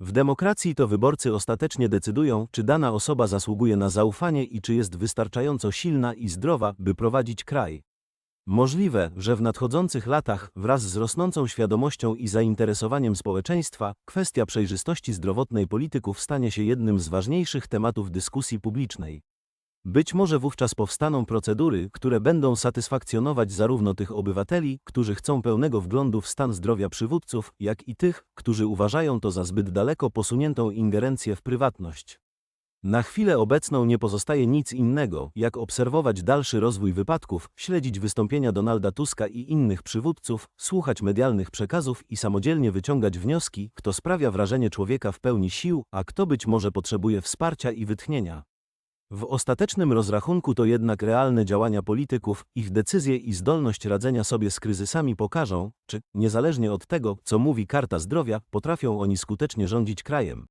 W demokracji to wyborcy ostatecznie decydują, czy dana osoba zasługuje na zaufanie i czy jest wystarczająco silna i zdrowa, by prowadzić kraj. Możliwe, że w nadchodzących latach, wraz z rosnącą świadomością i zainteresowaniem społeczeństwa, kwestia przejrzystości zdrowotnej polityków stanie się jednym z ważniejszych tematów dyskusji publicznej. Być może wówczas powstaną procedury, które będą satysfakcjonować zarówno tych obywateli, którzy chcą pełnego wglądu w stan zdrowia przywódców, jak i tych, którzy uważają to za zbyt daleko posuniętą ingerencję w prywatność. Na chwilę obecną nie pozostaje nic innego, jak obserwować dalszy rozwój wypadków, śledzić wystąpienia Donalda Tuska i innych przywódców, słuchać medialnych przekazów i samodzielnie wyciągać wnioski, kto sprawia wrażenie człowieka w pełni sił, a kto być może potrzebuje wsparcia i wytchnienia. W ostatecznym rozrachunku to jednak realne działania polityków, ich decyzje i zdolność radzenia sobie z kryzysami pokażą, czy, niezależnie od tego, co mówi Karta Zdrowia, potrafią oni skutecznie rządzić krajem.